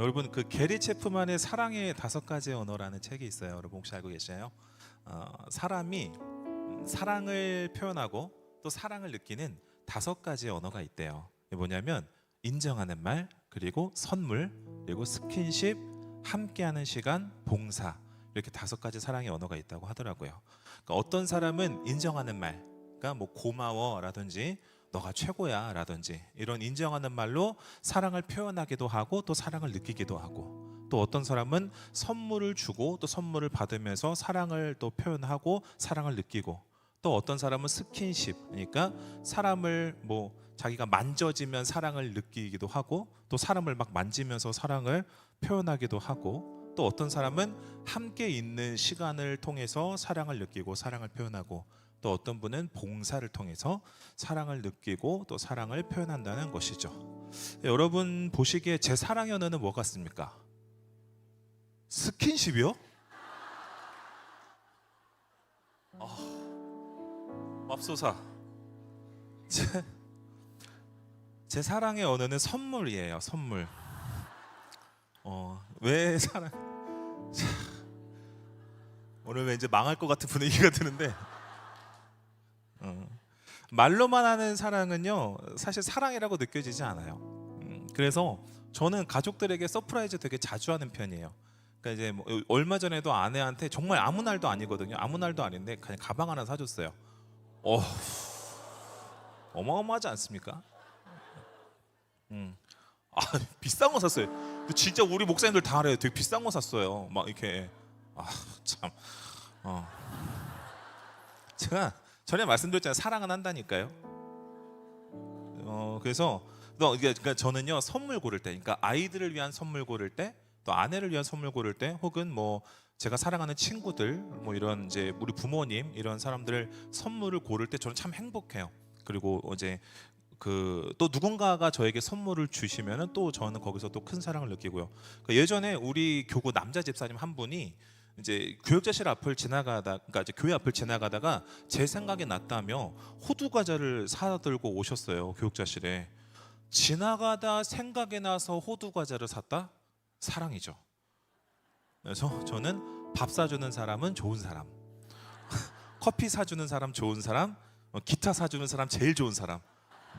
여러분 그 게리 체프만의 사랑의 다섯 가지 언어라는 책이 있어요. 여러분 혹시 알고 계세요? 어, 사람이 음, 사랑을 표현하고 또 사랑을 느끼는 다섯 가지 언어가 있대요. 뭐냐면 인정하는 말, 그리고 선물, 그리고 스킨십, 함께하는 시간, 봉사 이렇게 다섯 가지 사랑의 언어가 있다고 하더라고요. 그러니까 어떤 사람은 인정하는 말, 그러니까 뭐 고마워라든지 너가 최고야 라든지 이런 인정하는 말로 사랑을 표현하기도 하고 또 사랑을 느끼기도 하고 또 어떤 사람은 선물을 주고 또 선물을 받으면서 사랑을 또 표현하고 사랑을 느끼고 또 어떤 사람은 스킨십 그러니까 사람을 뭐 자기가 만져지면 사랑을 느끼기도 하고 또 사람을 막 만지면서 사랑을 표현하기도 하고 또 어떤 사람은 함께 있는 시간을 통해서 사랑을 느끼고 사랑을 표현하고 또 어떤 분은 봉사를 통해서 사랑을 느끼고 또 사랑을 표현한다는 것이죠. 여러분 보시기에 제 사랑의 언어는 뭐 같습니까? 스킨십이요? 아, 맙소사. 제, 제 사랑의 언어는 선물이에요. 선물. 어, 왜 사랑? 자, 오늘 왠지 망할 것 같은 분위기가 드는데. 어, 말로만 하는 사랑은요 사실 사랑이라고 느껴지지 않아요. 음, 그래서 저는 가족들에게 서프라이즈 되게 자주 하는 편이에요. 그러니까 이제 뭐 얼마 전에도 아내한테 정말 아무 날도 아니거든요. 아무 날도 아닌데 그냥 가방 하나 사줬어요. 어, 어마어마하지 않습니까? 음, 아 비싼 거 샀어요. 진짜 우리 목사님들 다 알아요. 되게 비싼 거 샀어요. 막 이렇게 아 참. 어. 제가 전에 말씀드렸잖아요. 사랑은 한다니까요. 어 그래서 그러니까 저는요 선물 고를 때, 그러니까 아이들을 위한 선물 고를 때, 또 아내를 위한 선물 고를 때, 혹은 뭐 제가 사랑하는 친구들, 뭐 이런 이제 우리 부모님 이런 사람들을 선물을 고를 때 저는 참 행복해요. 그리고 이제 그 또 누군가가 저에게 선물을 주시면은 또 저는 거기서 또 큰 사랑을 느끼고요. 그 예전에 우리 교구 남자 집사님 한 분이 이제 교육자실 앞을 지나가다, 그러니까 이제 교회 앞을 지나가다가 제 생각이 났다며 호두 과자를 사들고 오셨어요 교육자실에. 지나가다 생각이 나서 호두 과자를 샀다? 사랑이죠. 그래서 저는 밥 사주는 사람은 좋은 사람, 커피 사주는 사람 좋은 사람, 어, 기타 사주는 사람 제일 좋은 사람,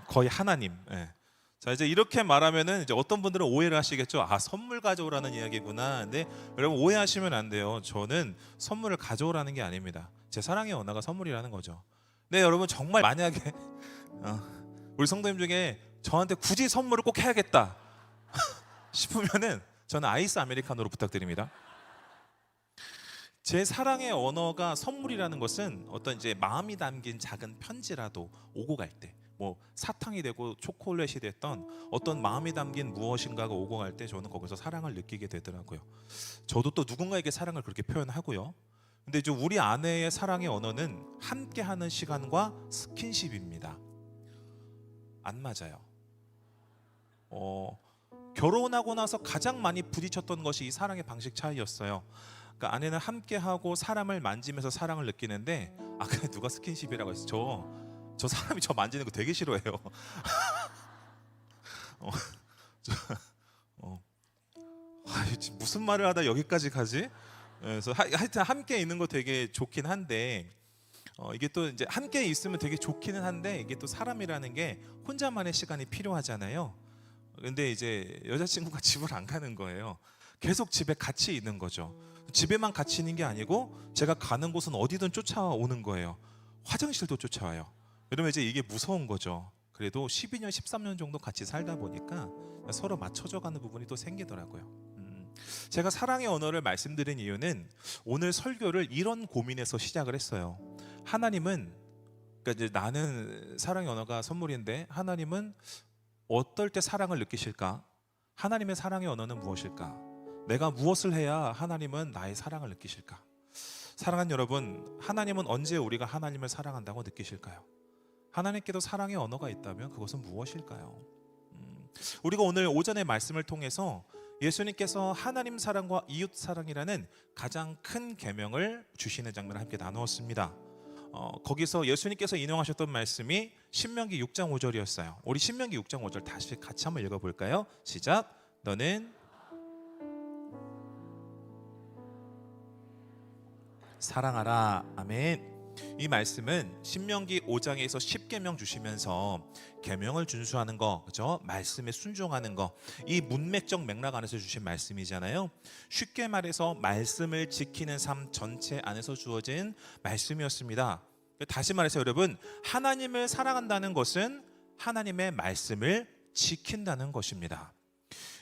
거의 하나님. 예. 자 이제 이렇게 말하면은 이제 어떤 분들은 오해를 하시겠죠. 아 선물 가져오라는 이야기구나. 근데 여러분 오해하시면 안 돼요. 저는 선물을 가져오라는 게 아닙니다. 제 사랑의 언어가 선물이라는 거죠. 네 여러분 정말 만약에 어, 우리 성도님 중에 저한테 굳이 선물을 꼭 해야겠다 싶으면은 저는 아이스 아메리카노로 부탁드립니다. 제 사랑의 언어가 선물이라는 것은 어떤 이제 마음이 담긴 작은 편지라도 오고 갈 때, 뭐 사탕이 되고 초콜릿이 됐던 어떤 마음이 담긴 무엇인가가 오고 갈 때 저는 거기서 사랑을 느끼게 되더라고요. 저도 또 누군가에게 사랑을 그렇게 표현하고요. 근데 이제 우리 아내의 사랑의 언어는 함께하는 시간과 스킨십입니다. 안 맞아요. 어, 결혼하고 나서 가장 많이 부딪혔던 것이 이 사랑의 방식 차이였어요. 그러니까 아내는 함께하고 사람을 만지면서 사랑을 느끼는데 아 그래 누가 스킨십이라고 했어? 저, 저 사람이 저 만지는 거 되게 싫어해요. 어, 저, 어. 아, 무슨 말을 하다 여기까지 가지? 그래서 하, 하여튼 함께 있는 거 되게 좋긴 한데 어, 이게 또 이제 함께 있으면 되게 좋기는 한데 이게 또 사람이라는 게 혼자만의 시간이 필요하잖아요. 근데 이제 여자친구가 집을 안 가는 거예요. 계속 집에 같이 있는 거죠. 집에만 같이 있는 게 아니고 제가 가는 곳은 어디든 쫓아오는 거예요. 화장실도 쫓아와요. 이러면 이제 이게 무서운 거죠. 그래도 12년, 13년 정도 같이 살다 보니까 서로 맞춰져 가는 부분이 또 생기더라고요. 음, 제가 사랑의 언어를 말씀드린 이유는 오늘 설교를 이런 고민에서 시작을 했어요. 하나님은 그러니까 이제 나는 사랑의 언어가 선물인데 하나님은 어떨 때 사랑을 느끼실까? 하나님의 사랑의 언어는 무엇일까? 내가 무엇을 해야 하나님은 나의 사랑을 느끼실까? 사랑하는 여러분, 하나님은 언제 우리가 하나님을 사랑한다고 느끼실까요? 하나님께도 사랑의 언어가 있다면 그것은 무엇일까요? 음, 우리가 오늘 오전의 말씀을 통해서 예수님께서 하나님 사랑과 이웃 사랑이라는 가장 큰 계명을 주시는 장면을 함께 나누었습니다. 어, 거기서 예수님께서 인용하셨던 말씀이 신명기 6장 5절이었어요. 우리 신명기 6장 5절 다시 같이 한번 읽어볼까요? 시작. 너는 사랑하라. 아멘. 이 말씀은 신명기 5장에서 10계명 주시면서 계명을 준수하는 거, 그죠? 말씀에 순종하는 거. 이 문맥적 맥락 안에서 주신 말씀이잖아요. 쉽게 말해서 말씀을 지키는 삶 전체 안에서 주어진 말씀이었습니다. 다시 말해서 여러분, 하나님을 사랑한다는 것은 하나님의 말씀을 지킨다는 것입니다.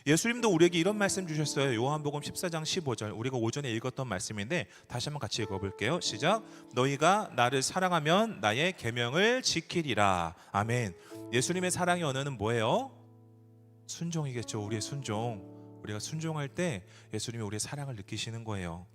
예수님도 우리에게 이런 말씀 주셨어요. 요한복음 14장 15절. 우리가 오전에 읽었던 말씀인데 다시 한번 같이 읽어 볼게요. 시작. 너희가 나를 사랑하면 나의 계명을 지키리라. 아멘. 예수님의 사랑의 언어는 뭐예요? 순종이겠죠. 우리의 순종. 우리가 순종할 때 예수님이 우리의 사랑을 느끼시는 거예요.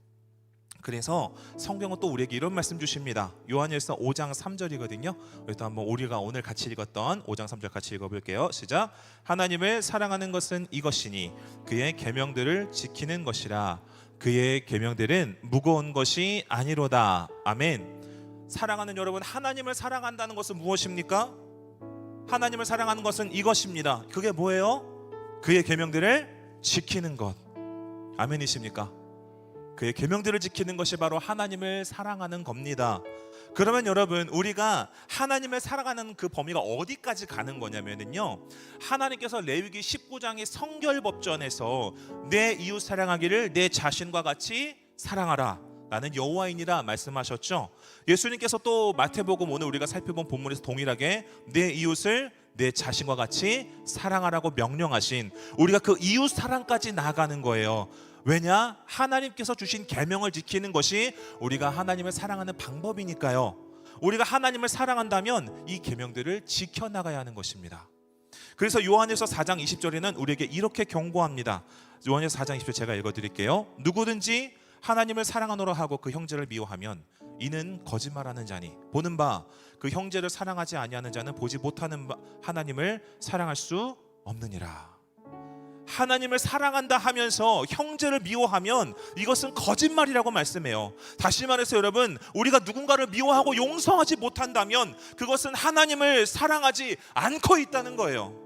그래서 성경은 또 우리에게 이런 말씀 주십니다. 요한일서 5장 3절이거든요. 그래서 한번 우리가 오늘 같이 읽었던 5장 3절 같이 읽어볼게요. 시작. 하나님을 사랑하는 것은 이것이니 그의 계명들을 지키는 것이라. 그의 계명들은 무거운 것이 아니로다. 아멘. 사랑하는 여러분, 하나님을 사랑한다는 것은 무엇입니까? 하나님을 사랑하는 것은 이것입니다. 그게 뭐예요? 그의 계명들을 지키는 것. 아멘이십니까? 그의 계명들을 지키는 것이 바로 하나님을 사랑하는 겁니다. 그러면 여러분 우리가 하나님을 사랑하는 그 범위가 어디까지 가는 거냐면은요. 하나님께서 레위기 19장의 성결 법전에서 내 이웃 사랑하기를 내 자신과 같이 사랑하라. 나는 여호와이니라 말씀하셨죠. 예수님께서 또 마태복음 오늘 우리가 살펴본 본문에서 동일하게 내 이웃을 내 자신과 같이 사랑하라고 명령하신 우리가 그 이웃 사랑까지 나아가는 거예요. 왜냐? 하나님께서 주신 계명을 지키는 것이 우리가 하나님을 사랑하는 방법이니까요. 우리가 하나님을 사랑한다면 이 계명들을 지켜 나가야 하는 것입니다. 그래서 요한에서 4장 20절에는 우리에게 이렇게 경고합니다. 요한에서 4장 20절 제가 읽어 드릴게요. 누구든지 하나님을 사랑하노라 하고 그 형제를 미워하면 이는 거짓말하는 자니 보는 바 그 형제를 사랑하지 아니하는 자는 보지 못하는 바 하나님을 사랑할 수 없느니라. 하나님을 사랑한다 하면서 형제를 미워하면 이것은 거짓말이라고 말씀해요. 다시 말해서 여러분, 우리가 누군가를 미워하고 용서하지 못한다면 그것은 하나님을 사랑하지 않고 있다는 거예요.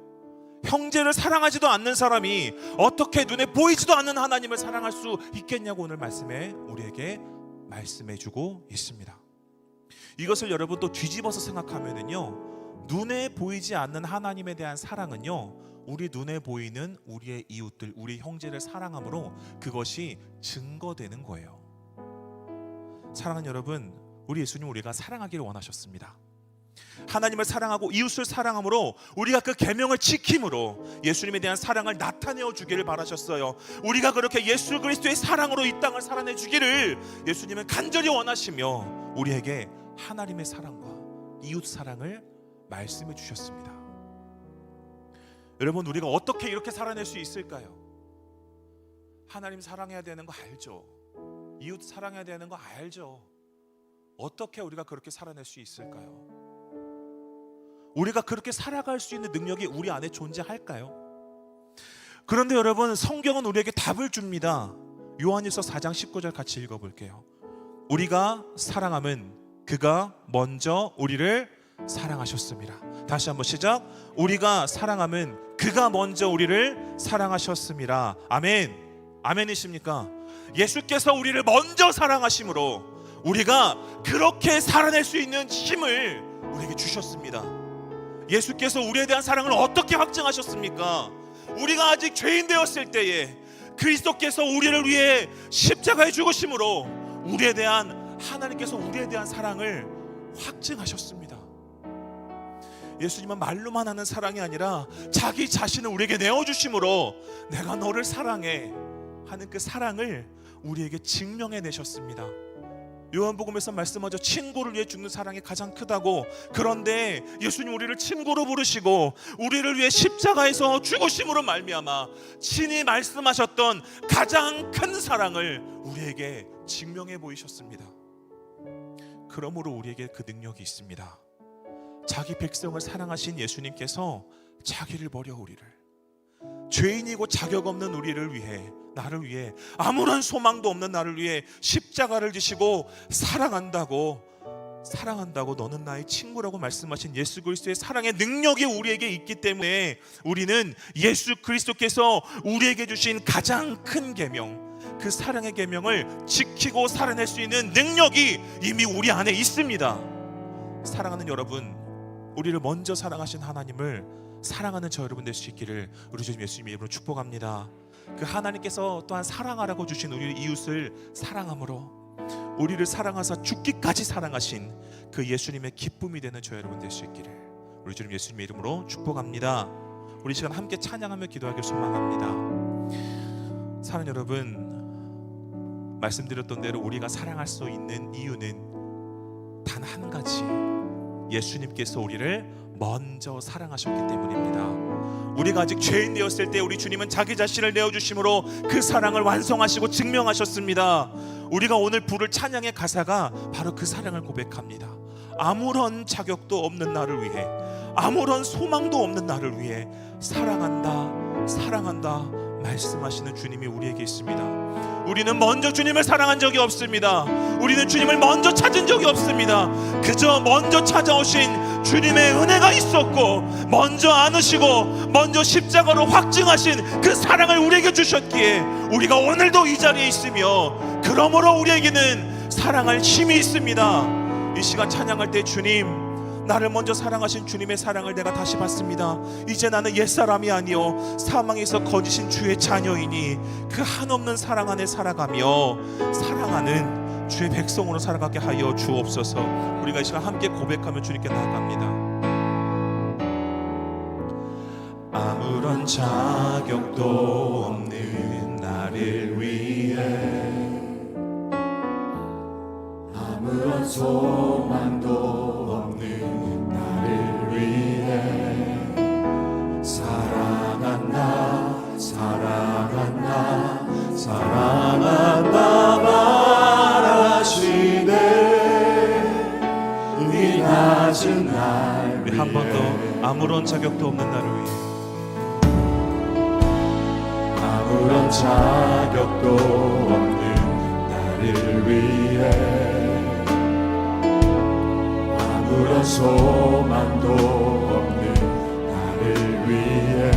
형제를 사랑하지도 않는 사람이 어떻게 눈에 보이지도 않는 하나님을 사랑할 수 있겠냐고 오늘 말씀에 우리에게 말씀해 주고 있습니다. 이것을 여러분 또 뒤집어서 생각하면은요. 눈에 보이지 않는 하나님에 대한 사랑은요. 우리 눈에 보이는 우리의 이웃들, 우리 형제를 사랑함으로 그것이 증거되는 거예요. 사랑하는 여러분, 우리 예수님 우리가 사랑하기를 원하셨습니다. 하나님을 사랑하고 이웃을 사랑함으로 우리가 그 계명을 지킴으로 예수님에 대한 사랑을 나타내어 주기를 바라셨어요. 우리가 그렇게 예수 그리스도의 사랑으로 이 땅을 살아내 주기를 예수님은 간절히 원하시며 우리에게 하나님의 사랑과 이웃 사랑을 말씀해 주셨습니다. 여러분 우리가 어떻게 이렇게 살아낼 수 있을까요? 하나님 사랑해야 되는 거 알죠. 이웃 사랑해야 되는 거 알죠. 어떻게 우리가 그렇게 살아낼 수 있을까요? 우리가 그렇게 살아갈 수 있는 능력이 우리 안에 존재할까요? 그런데 여러분 성경은 우리에게 답을 줍니다. 요한일서 4장 19절 같이 읽어 볼게요. 우리가 사랑함은 그가 먼저 우리를 사랑하셨습니다. 다시 한번 시작. 우리가 사랑함은 그가 먼저 우리를 사랑하셨습니다. 아멘. 아멘이십니까? 예수께서 우리를 먼저 사랑하심으로 우리가 그렇게 살아낼 수 있는 힘을 우리에게 주셨습니다. 예수께서 우리에 대한 사랑을 어떻게 확증하셨습니까? 우리가 아직 죄인 되었을 때에 그리스도께서 우리를 위해 십자가에 죽으심으로 우리에 대한 하나님께서 우리에 대한 사랑을 확증하셨습니다. 예수님은 말로만 하는 사랑이 아니라 자기 자신을 우리에게 내어 주심으로 내가 너를 사랑해 하는 그 사랑을 우리에게 증명해 내셨습니다. 요한복음에서 말씀하죠. 친구를 위해 죽는 사랑이 가장 크다고. 그런데 예수님 우리를 친구로 부르시고 우리를 위해 십자가에서 죽으심으로 말미암아 친히 말씀하셨던 가장 큰 사랑을 우리에게 증명해 보이셨습니다. 그러므로 우리에게 그 능력이 있습니다. 자기 백성을 사랑하신 예수님께서 자기를 버려 우리를 죄인이고 자격 없는 우리를 위해 나를 위해 아무런 소망도 없는 나를 위해 십자가를 지시고 사랑한다고 사랑한다고 너는 나의 친구라고 말씀하신 예수 그리스도의 사랑의 능력이 우리에게 있기 때문에 우리는 예수 그리스도께서 우리에게 주신 가장 큰 계명 그 사랑의 계명을 지키고 살아낼 수 있는 능력이 이미 우리 안에 있습니다. 사랑하는 여러분, 우리를 먼저 사랑하신 하나님을 사랑하는 저 여러분 될 수 있기를 우리 주님 예수님 이름으로 축복합니다. 그 하나님께서 또한 사랑하라고 주신 우리 이웃을 사랑함으로 우리를 사랑하사 죽기까지 사랑하신 그 예수님의 기쁨이 되는 저 여러분 될 수 있기를 우리 주님 예수님의 이름으로 축복합니다. 우리 시간 함께 찬양하며 기도하길 소망합니다. 사랑 여러분 말씀드렸던 대로 우리가 사랑할 수 있는 이유는 단 한 가지 예수님께서 우리를 먼저 사랑하셨기 때문입니다. 우리가 아직 죄인 되었을 때 우리 주님은 자기 자신을 내어 주심으로 그 사랑을 완성하시고 증명하셨습니다. 우리가 오늘 부를 찬양의 가사가 바로 그 사랑을 고백합니다. 아무런 자격도 없는 나를 위해 아무런 소망도 없는 나를 위해 사랑한다 사랑한다 말씀하시는 주님이 우리에게 있습니다. 우리는 먼저 주님을 사랑한 적이 없습니다. 우리는 주님을 먼저 찾은 적이 없습니다. 그저 먼저 찾아오신 주님의 은혜가 있었고 먼저 안으시고 먼저 십자가로 확증하신 그 사랑을 우리에게 주셨기에 우리가 오늘도 이 자리에 있으며 그러므로 우리에게는 사랑할 힘이 있습니다. 이 시간 찬양할 때 주님 나를 먼저 사랑하신 주님의 사랑을 내가 다시 받습니다. 이제 나는 옛사람이 아니요 사망에서 거지신 주의 자녀이니 그 한없는 사랑 안에 살아가며 사랑하는 주의 백성으로 살아가게 하여 주옵소서. 우리가 이 시간 함께 고백하며 주님께 나아갑니다. 아무런 자격도 없는 나를 위해 아무런 소망도 없는 우리 한번더 아무런 자격도 없는 나를 위해. 아무런 자격도 없는 나를 위해 아무런 소망도 없는 나를 위해.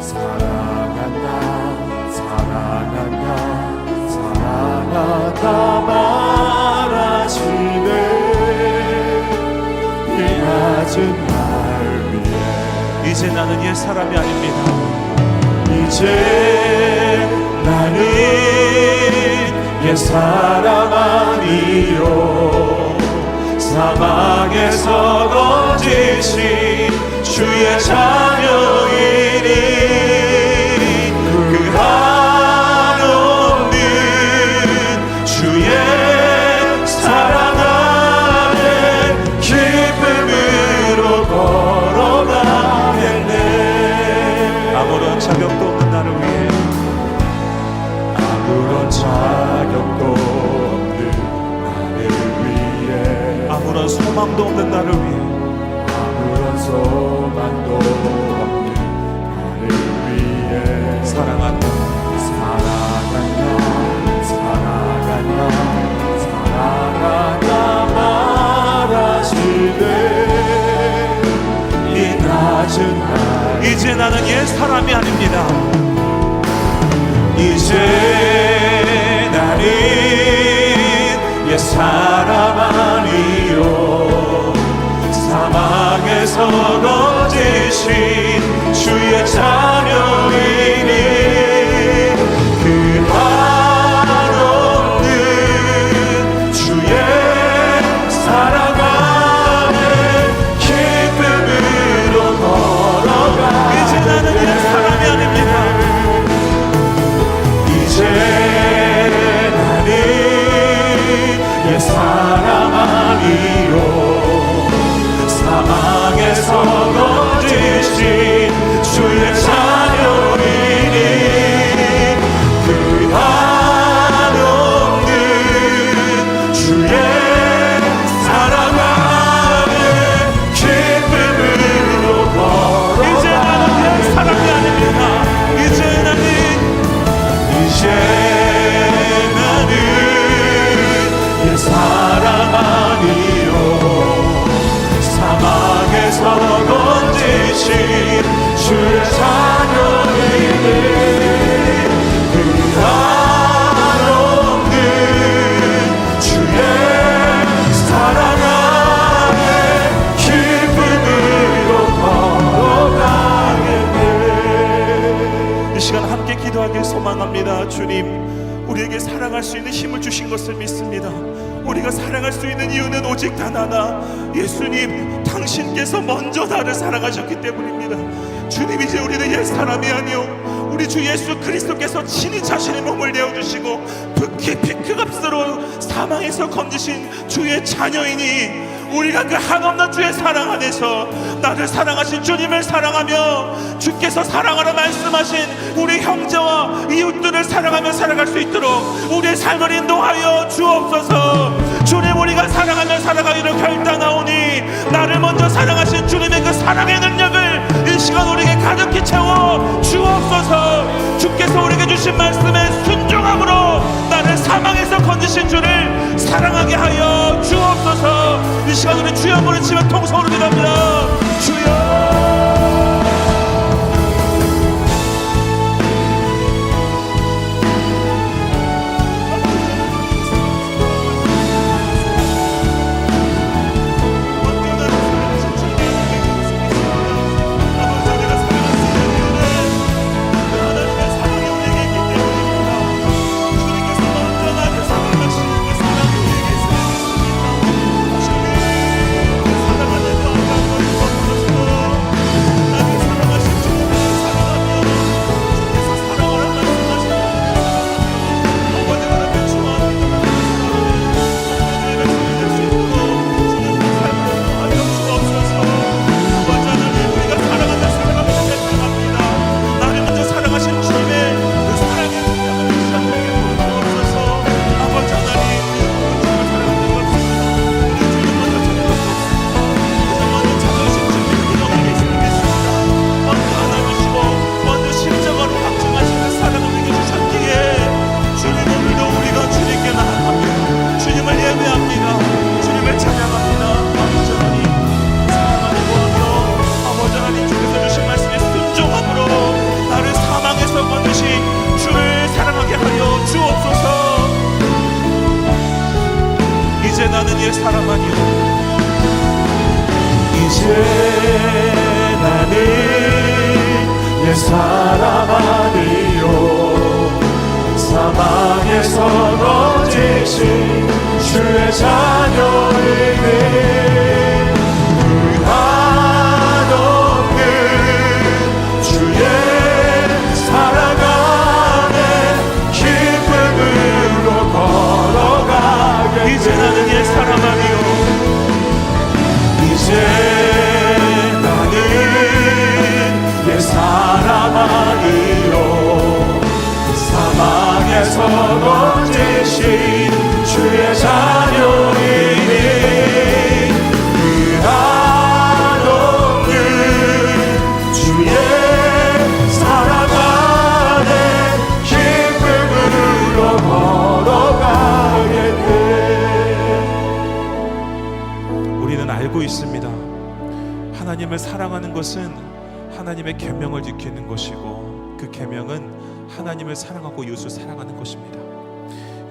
사랑한다 사랑한다 사랑한다 말하시네. 이 낮은 날 위해. 이제 나는 옛 사람이 아닙니다. 이제 나는 옛 사람 아니요 사망에서 거지신 주의 자녀이니 그 없는 나를 위해 아무런 소망도 없는 나를 위해 사랑한다 사랑한다 사랑한다 사랑한다 말하시네 이 낮은 날 이제 나는 옛 사람이 아닙니다. 이제 사망에서 거지신 주의 자녀이니 주의 사 사랑할 수 있는 힘을 주신 것을 믿습니다. 우리가 사랑할 수 있는 이유는 오직 단 하나, 예수님, 당신께서 먼저 나를 사랑하셨기 때문입니다. 주님, 이제 우리는 옛 사람이 아니요, 우리 주 예수 그리스도께서 친히 자신의 몸을 내어주시고 깊이 그 값으로 사망에서 건지신 주의 자녀이니 우리가 그 한없는 주의 사랑 안에서 나를 사랑하신 주님을 사랑하며 주께서 사랑하라 말씀하신 우리 형제와 이웃들을 사랑하며 살아갈 수 있도록 우리의 삶을 인도하여 주옵소서. 주님 우리가 사랑하며 살아가기로 결단하오니 나를 먼저 사랑하신 주님의 그 사랑의 능력 시간 우리 주여 부르치며 통성으로 기도합니다 거지신 주의 그 한없는 주의 사랑 안에 기쁨으로 걸어가게 이제 나는 옛 사람 아니요. 이제 아니요. 사망에서 건지신 우리는 알고 있습니다. 하나님을 사랑하는 것은 하나님의 계명을 지키는 것이고 그 계명은 하나님을 사랑하고 이웃을 사랑하는 것입니다.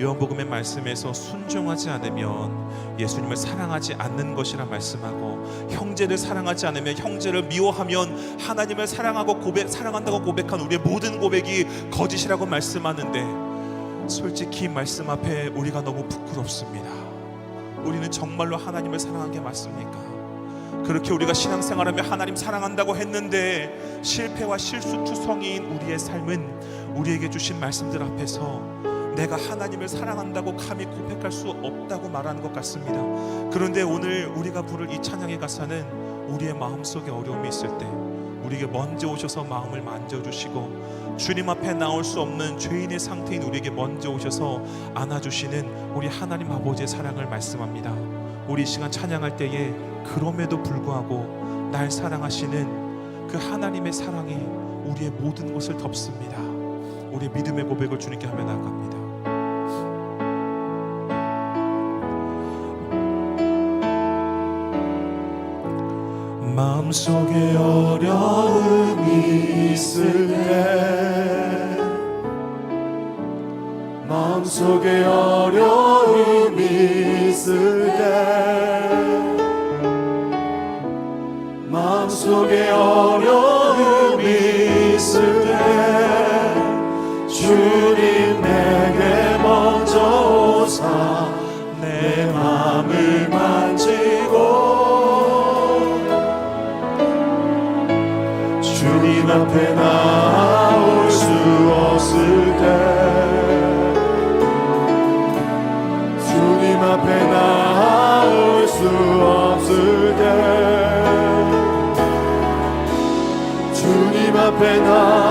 요한복음의 말씀에서 순종하지 않으면 예수님을 사랑하지 않는 것이라 말씀하고 형제를 사랑하지 않으면 형제를 미워하면 하나님을 사랑하고 고백 사랑한다고 고백한 우리의 모든 고백이 거짓이라고 말씀하는데 솔직히 이 말씀 앞에 우리가 너무 부끄럽습니다. 우리는 정말로 하나님을 사랑한 게 맞습니까? 그렇게 우리가 신앙생활하며 하나님 사랑한다고 했는데 실패와 실수투성이인 우리의 삶은 우리에게 주신 말씀들 앞에서 내가 하나님을 사랑한다고 감히 고백할 수 없다고 말하는 것 같습니다. 그런데 오늘 우리가 부를 이 찬양의 가사는 우리의 마음속에 어려움이 있을 때 우리에게 먼저 오셔서 마음을 만져주시고 주님 앞에 나올 수 없는 죄인의 상태인 우리에게 먼저 오셔서 안아주시는 우리 하나님 아버지의 사랑을 말씀합니다. 우리 이 시간 찬양할 때에 그럼에도 불구하고 날 사랑하시는 그 하나님의 사랑이 우리의 모든 것을 덮습니다. 우리 믿음의 고백을 주님께 하며 나갑니다. 마음속에 어려움이 있을 때 마음속에 어려움이 있을 때 마음속에 어려움이 있을 때 주님 앞에 나올 수 없을 때 주님 앞에 나올 수 없을 때 주님 앞에 나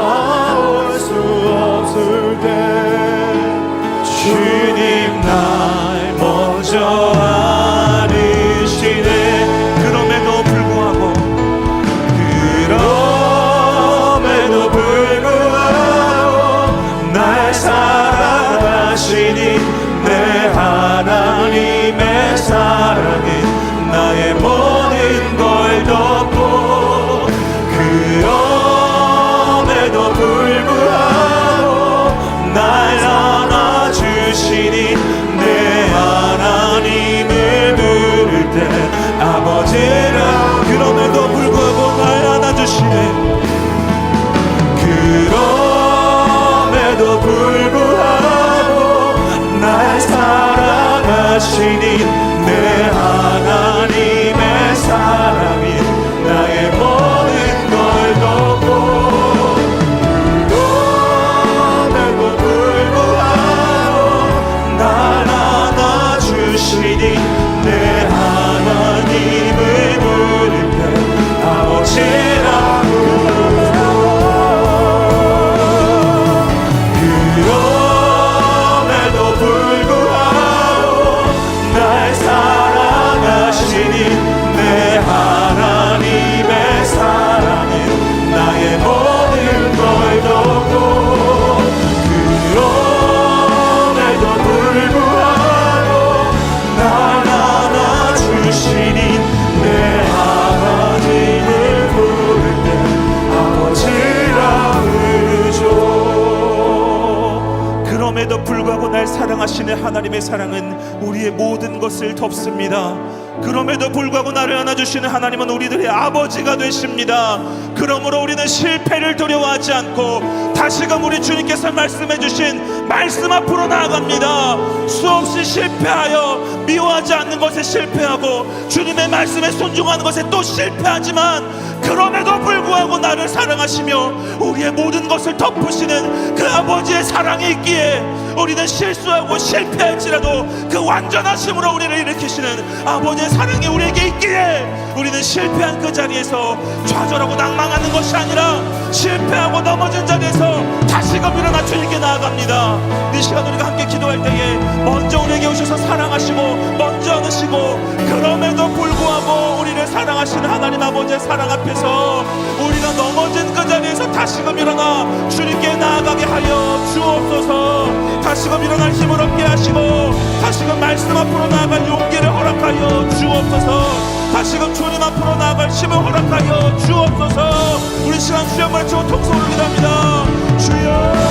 불구하고 날 사랑하시니 내 하나 사랑하시는 하나님의 사랑은 우리의 모든 것을 덮습니다. 그럼에도 불구하고 나를 안아주시는 하나님은 우리들의 아버지가 되십니다. 그러므로 우리는 실패를 두려워하지 않고 다시금 우리 주님께서 말씀해 주신 말씀 앞으로 나아갑니다. 수없이 실패하여 미워하지 않는 것에 실패하고 주님의 말씀에 순종하는 것에 또 실패하지만 그럼에도 불구하고 나를 사랑하시며 우리의 모든 것을 덮으시는 그 아버지의 사랑이 있기에 우리는 실수하고 실패할지라도 그 완전하심으로 우리를 일으키시는 아버지의 사랑이 우리에게 있기에 우리는 실패한 그 자리에서 좌절하고 낭망하는 것이 아니라 실패하고 넘어진 자리에서 다시금 일어나 주님께 나아갑니다. 이 시간 우리가 함께 기도할 때에 먼저 우리에게 오셔서 사랑하시고 먼저 안으시고 그럼에도 불구하고 우리를 사랑하시는 하나님 아버지의 사랑 앞에서 우리가 넘어진 그 자리에서 다시금 일어나 주님께 나아가게 하여 주옵소서. 다시금 일어날 힘을 얻게 하시고 다시금 말씀 앞으로 나아갈 용기를 허락하여 주옵소서 다시금 주님 앞으로 나아갈 힘을 허락하여 주옵소서. 우리 시간 수영을 치고 통성을 기도합니다. 주여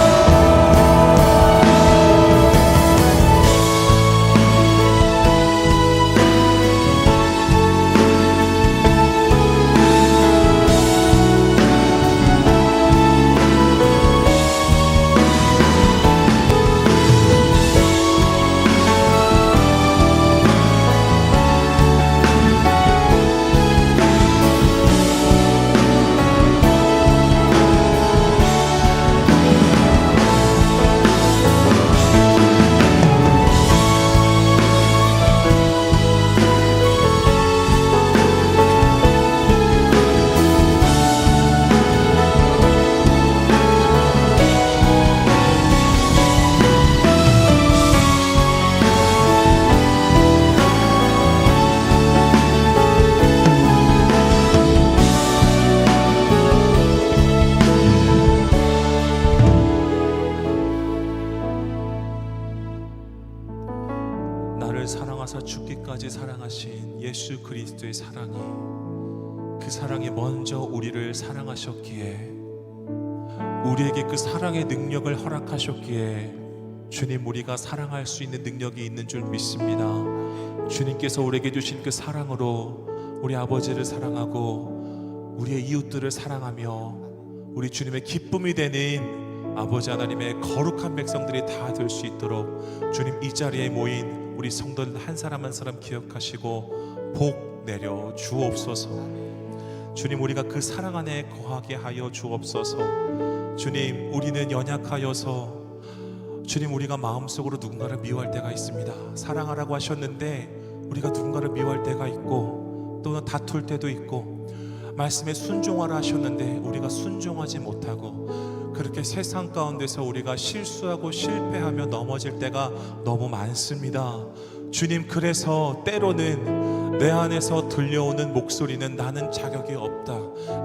주님 우리가 사랑할 수 있는 능력이 있는 줄 믿습니다. 주님께서 우리에게 주신 그 사랑으로 우리 아버지를 사랑하고 우리의 이웃들을 사랑하며 우리 주님의 기쁨이 되는 아버지 하나님의 거룩한 백성들이 다 될 수 있도록 주님 이 자리에 모인 우리 성도들 한 사람 한 사람 기억하시고 복 내려 주옵소서. 주님 우리가 그 사랑 안에 거하게 하여 주옵소서. 주님 우리는 연약하여서 주님 우리가 마음속으로 누군가를 미워할 때가 있습니다. 사랑하라고 하셨는데 우리가 누군가를 미워할 때가 있고 또는 다툴 때도 있고 말씀에 순종하라 하셨는데 우리가 순종하지 못하고 그렇게 세상 가운데서 우리가 실수하고 실패하며 넘어질 때가 너무 많습니다. 주님 그래서 때로는 내 안에서 들려오는 목소리는 나는 자격이 없다.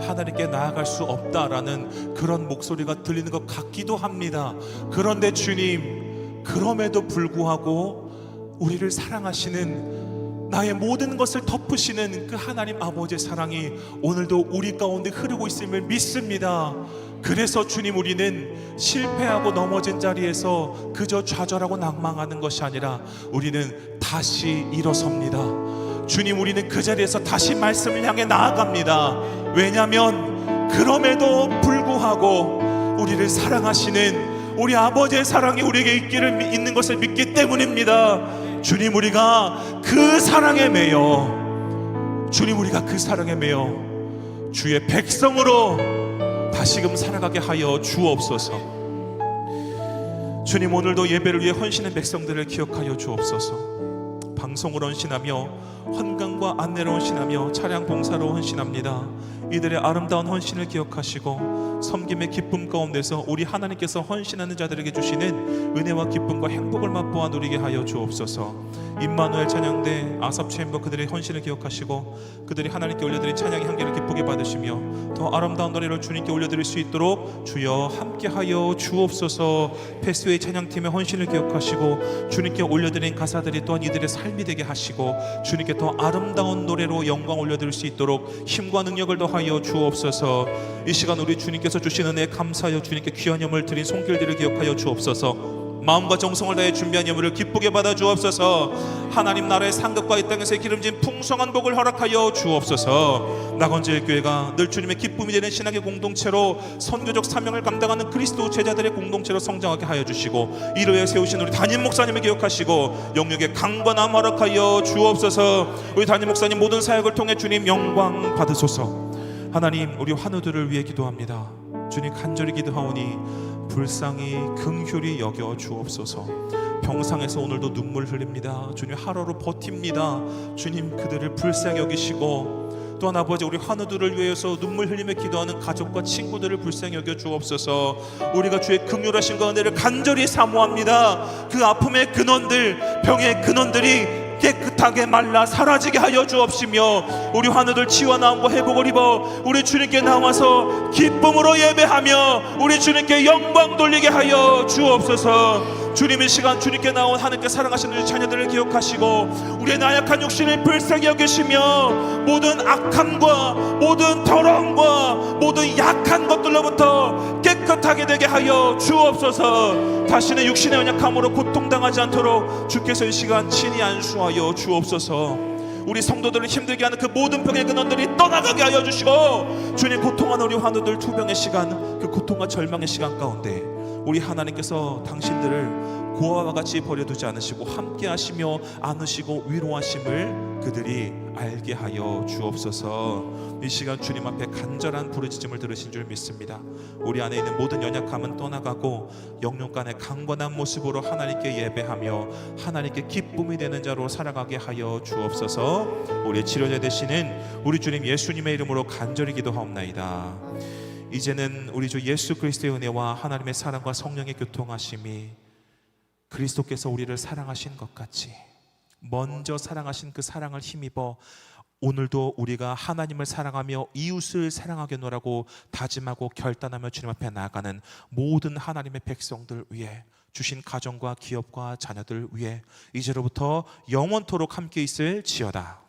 하나님께 나아갈 수 없다라는 그런 목소리가 들리는 것 같기도 합니다. 그런데 주님 그럼에도 불구하고 우리를 사랑하시는 나의 모든 것을 덮으시는 그 하나님 아버지의 사랑이 오늘도 우리 가운데 흐르고 있음을 믿습니다. 그래서 주님 우리는 실패하고 넘어진 자리에서 그저 좌절하고 낭망하는 것이 아니라 우리는 다시 일어섭니다. 주님 우리는 그 자리에서 다시 말씀을 향해 나아갑니다. 왜냐하면 그럼에도 불구하고 우리를 사랑하시는 우리 아버지의 사랑이 우리에게 있기를 미- 있는 것을 믿기 때문입니다. 주님 우리가 그 사랑에 매여 주님 우리가 그 사랑에 매여 주의 백성으로 다시금 살아가게 하여 주옵소서. 주님 오늘도 예배를 위해 헌신한 백성들을 기억하여 주옵소서. 방송으로 헌신하며 헌강과 안내로 헌신하며 차량 봉사로 헌신합니다. 이들의 아름다운 헌신을 기억하시고 섬김의 기쁨 가운데서 우리 하나님께서 헌신하는 자들에게 주시는 은혜와 기쁨과 행복을 맛보아 누리게 하여 주옵소서. 임마누엘 찬양대 아삽 챔버 그들의 헌신을 기억하시고 그들이 하나님께 올려드린 찬양의 향기를 기쁘게 받으시며 더 아름다운 노래를 주님께 올려드릴 수 있도록 주여 함께하여 주옵소서. 패스웨이 찬양팀의 헌신을 기억하시고 주님께 올려드린 가사들이 또한 이들의 삶이 되게 하시고 주님께 더 아름다운 노래로 영광 올려드릴 수 있도록 힘과 능력을 더하 여 주옵소서. 이 시간 우리 주님께서 주신 은혜 감사하여 주님께 귀한 예물 드린 손길들을 기억하여 주옵소서. 마음과 정성을 다해 준비한 예물을 기쁘게 받아 주옵소서. 하나님 나라의 상급과 이 땅에서 기름진 풍성한 복을 허락하여 주옵소서. 나건질 교회가 늘 주님의 기쁨이 되는 신학의 공동체로 선교적 사명을 감당하는 그리스도 제자들의 공동체로 성장하게 하여 주시고 이로에 세우신 우리 담임 목사님을 기억하시고 영역의 강건함 허락하여 주옵소서. 우리 담임 목사님 모든 사역을 통해 주님 영광 받으소서. 하나님 우리 환우들을 위해 기도합니다. 주님 간절히 기도하오니 불쌍히 긍휼히 여겨 주옵소서. 병상에서 오늘도 눈물 흘립니다. 주님 하루로 버팁니다. 주님 그들을 불쌍히 여기시고 또한 아버지 우리 환우들을 위해서 눈물 흘리며 기도하는 가족과 친구들을 불쌍히 여겨 주옵소서. 우리가 주의 긍휼하신 과 은혜를 간절히 사모합니다. 그 아픔의 근원들, 병의 근원들이 깨끗하게 말라 사라지게 하여 주옵시며 우리 환우들 나음과 회복을 입어 우리 주님께 나와서 기쁨으로 예배하며 우리 주님께 영광 돌리게 하여 주옵소서 주님 의 시간 주님께 나온 하나님께 사랑하시는 우리 자녀들을 기억하시고 우리의 나약한 욕심을 불쌍히 여기시며 모든 악함과 모든 더러움과 모든 약한 것들로부터 깨끗하게 되게 하여 주옵소서. 다시는 육신의 연약함으로 고통당하지 않도록 주께서 이 시간 친히 안수하여 주옵소서. 우리 성도들을 힘들게 하는 그 모든 병의 근원들이 떠나가게 하여 주시고 주님 고통하는 우리 환우들 투병의 시간 그 고통과 절망의 시간 가운데 우리 하나님께서 당신들을 고아와 같이 버려두지 않으시고 함께 하시며 안으시고 위로하심을 그들이 알게 하여 주옵소서. 이 시간 주님 앞에 간절한 부르짖음을 들으신 줄 믿습니다. 우리 안에 있는 모든 연약함은 떠나가고 영육간의 강건한 모습으로 하나님께 예배하며 하나님께 기쁨이 되는 자로 살아가게 하여 주옵소서. 우리 치료자 되시는 우리 주님 예수님의 이름으로 간절히 기도하옵나이다 이제는 우리 주 예수 그리스도의 은혜와 하나님의 사랑과 성령의 교통하심이 그리스도께서 우리를 사랑하신 것 같이 먼저 사랑하신 그 사랑을 힘입어 오늘도 우리가 하나님을 사랑하며 이웃을 사랑하겠노라고 다짐하고 결단하며 주님 앞에 나아가는 모든 하나님의 백성들 위해 주신 가정과 기업과 자녀들 위해 이제로부터 영원토록 함께 있을 지어다.